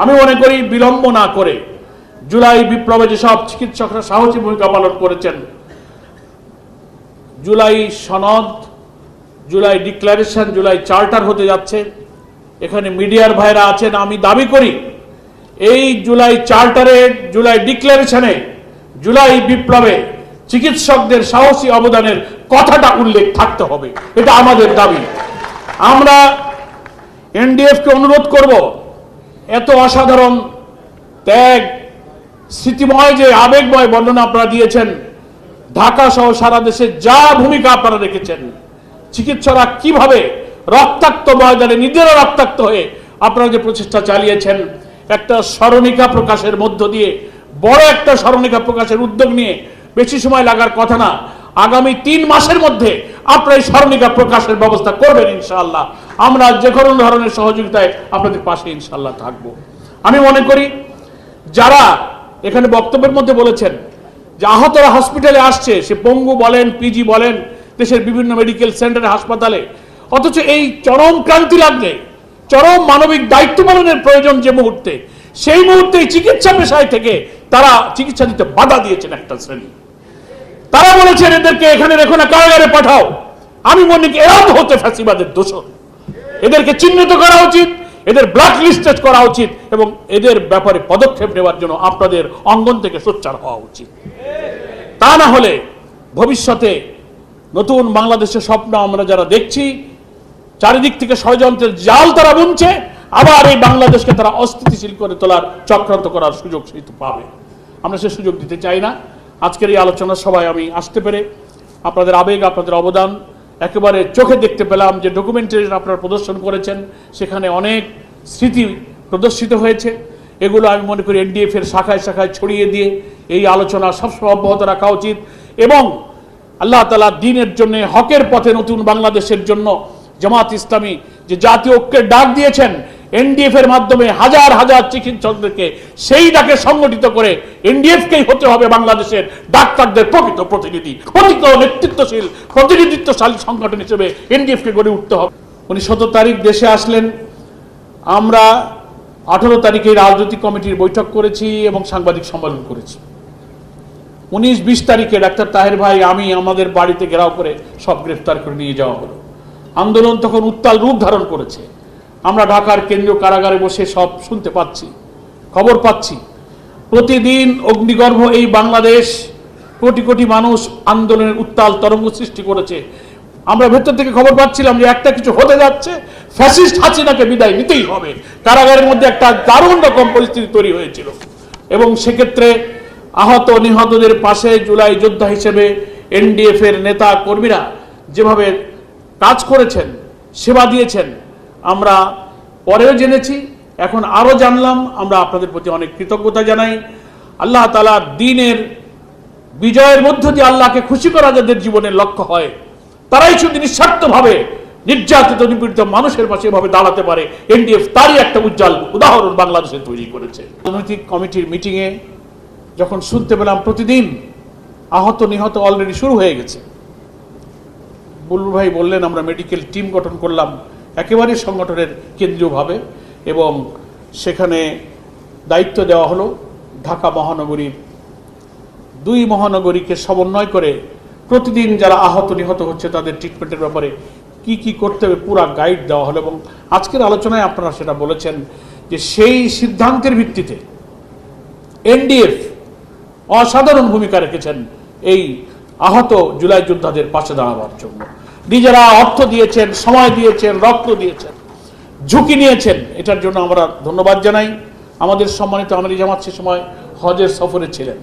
আমি মনে করি বিলম্ব না করে জুলাই বিপ্লবে যেসব চিকিৎসকরা সাহসী ভূমিকা পালন করেছেন, জুলাই সনদ, জুলাই ডিক্লারেশন, জুলাই চার্টার হতে যাচ্ছে, এখানে মিডিয়ার ভাইরা আছেন, আমি দাবি করি এই জুলাই চার্টারে, জুলাই ডিক্লারেশনে, জুলাই বিপ্লবে চিকিৎসকদের সাহসী অবদানের কথাটা উল্লেখ থাকতে হবে, এটা আমাদের দাবি। আমরা এনডিএফকে অনুরোধ করব এত অসাধারণ ত্যাগ, স্মৃতিময় যে আবেগময় বর্ণনা আপনারা দিয়েছেন, ঢাকা সহ সারা দেশে যা ভূমিকা আপনারা রেখেছেন, চিকিৎসকরা কীভাবে রক্তাক্ত ময়দানে, নিজেরা রক্তাক্ত হয়ে আপনারা যে প্রচেষ্টা চালিয়েছেন, একটা স্মরণিকা প্রকাশের মধ্য দিয়ে, বড় একটা স্মরণিকা প্রকাশের উদ্যোগ নিয়ে বেশি সময় লাগার কথা না, আগামী তিন মাসের মধ্যে আপনারা এই স্মরণিকা প্রকাশের ব্যবস্থা করবেন ইনশাআল্লাহ। আমরা যে কোনো ধরনের সহযোগিতায় আপনাদের পাশে ইনশাআল্লাহ থাকব। আমি মনে করি, যারা এখানে বক্তব্যের মধ্যে বলেছেন যে আহতরা হসপিটালে আসছে, সে পঙ্গু বলেন, পিজি বলেন, দেশের বিভিন্ন মেডিকেল সেন্টারে, হাসপাতালে, অথচ এই চরম ক্রান্তি লাগলে চরম মানবিক দায়িত্ব পালনের প্রয়োজন যে মুহূর্তে, সেই মুহূর্তে চিকিৎসা পেশায় থেকে তারা চিকিৎসা দিতে বাধা দিয়েছেন একটা শ্রেণি। তারা বলেছেন, এদেরকে এখানে রেখো না, কারাগারে পাঠাও। আমি মনে করি, এরাও হতে ফ্যাসিবাদের দোষর। এদেরকে চিহ্নিত করা উচিত, এদের ব্ল্যাক লিস্টেড করা উচিত এবং এদের ব্যাপারে পদক্ষেপ নেওয়ার জন্য আপনাদের অঙ্গন থেকে সোচ্চার হওয়া উচিত। তা না হলে ভবিষ্যতে নতুন বাংলাদেশের স্বপ্ন আমরা যারা দেখছি, চারিদিক থেকে ষড়যন্ত্রের জাল তারা বুনছে, আবার এই বাংলাদেশকে তারা অস্থিতিশীল করে তোলার চক্রান্ত করার সুযোগ সেহেতু পাবে। আমরা সে সুযোগ দিতে চাই না। আজকের এই আলোচনা সবাই আমি আসতে পেরে আপনাদের আবেগ, আপনাদের অবদান একেবারে চোখে দেখতে পেলাম যে ডকুমেন্টেশন আপনারা প্রদর্শন করেছেন, সেখানে অনেক স্মৃতি প্রদর্শিত হয়েছে। এগুলো আমি মনে করি এনডিএফ এর শাখায় শাখায় ছড়িয়ে দিয়ে এই আলোচনা সবসময় অব্যাহত রাখা উচিত এবং আল্লাহ তালা দিনের জন্য, হকের পথে নতুন বাংলাদেশের জন্য জামাত ইসলামী যে জাতীয় ঐক্যের ডাক দিয়েছেন এনডিএফ এর মাধ্যমে হাজার হাজার চিকিৎসকদেরকে সেই ডাকে সংগঠিত করে এনডিএফকেই হতে হবে বাংলাদেশের ডাক্তারদের প্রকৃত প্রতিনিধি, প্রকৃত নেতৃত্বশীল, প্রতিনিধিত্বশালী সংগঠন হিসেবে এনডিএফকে গড়ে উঠতে হবে। উনি সতেরো তারিখ দেশে আসলেন। আমরা আঠারো তারিখে রাজনৈতিক কমিটির বৈঠক করেছি এবং সাংবাদিক সম্মেলন করেছি। উনিশ বিশ তারিখে ডাক্তার তাহের ভাই, আমি আমাদের বাড়িতে ঘেরাও করে সব গ্রেফতার করে নিয়ে যাওয়া হলো। আন্দোলন তখন উত্তাল রূপ ধারণ করেছে। আমরা ঢাকার কেন্দ্রীয় কারাগারে বসে সব শুনতে পাচ্ছি, খবর পাচ্ছি। প্রতিদিন অগ্নিগর্ভ এই বাংলাদেশ, কোটি কোটি মানুষ আন্দোলনের উত্তাল তরঙ্গ সৃষ্টি করেছে। আমরা ভেতর থেকে খবর পাচ্ছিলাম যে একটা কিছু হতে যাচ্ছে, ফ্যাসিস্ট হাসিনাকে বিদায় নিতেই হবে। কারাগারের মধ্যে একটা দারুণ রকম পরিস্থিতি তৈরি হয়েছিল। এবং সেক্ষেত্রে আহত নিহতদের পাশে জুলাই যোদ্ধা হিসেবে এনডিএফ এর নেতা কর্মীরা যেভাবে কাজ করেছেন, সেবা দিয়েছেন আমরা পরেও জেনেছি, এখন আরও জানলাম, আমরা আপনাদের প্রতি অনেক কৃতজ্ঞতা জানাই। আল্লাহ তালা দিনের বিজয়ের মধ্য দিয়ে আল্লাহকে খুশি করা যাদের জীবনের লক্ষ্য হয়, তারাই শুধু নিঃস্বার্থভাবে নির্যাতিত, নিপীড়িত মানুষের পাশে এভাবে দাঁড়াতে পারে। এনডিএফ তারই একটা উজ্জ্বল উদাহরণ বাংলাদেশে তৈরি করেছে। রাজনৈতিক কমিটির মিটিংয়ে যখন শুনতে পেলাম প্রতিদিন আহত, নিহত অলরেডি শুরু হয়ে গেছে। বুলবুল ভাই বললেন, আমরা মেডিকেল টিম গঠন করলাম। একেবারে সংগঠনের কেন্দ্রীয়ভাবে এবং সেখানে দায়িত্ব দেওয়া হলো ঢাকা মহানগরীর দুই মহানগরীকে সমন্বয় করে প্রতিদিন যারা আহত নিহত হচ্ছে তাদের ট্রিটমেন্টের ব্যাপারে কি কি করতে হবে পুরা গাইড দেওয়া হলো এবং আজকের আলোচনায় আপনারা সেটা বলেছেন যে সেই সিদ্ধান্তের ভিত্তিতে এনডিএফ অসাধারণ ভূমিকা রেখেছেন এই আহত জুলাই যোদ্ধাদের পাশে দাঁড়াবার জন্য। নিজেরা অর্থ দিয়েছেন, সময় দিয়েছেন, রক্ত দিয়েছেন, ঝুঁকি নিয়েছেন। এটার জন্য আমরা ধন্যবাদ জানাই। আমাদের সম্মানিত আমরা জামাত সে সময় হজের সফরে ছিলেন।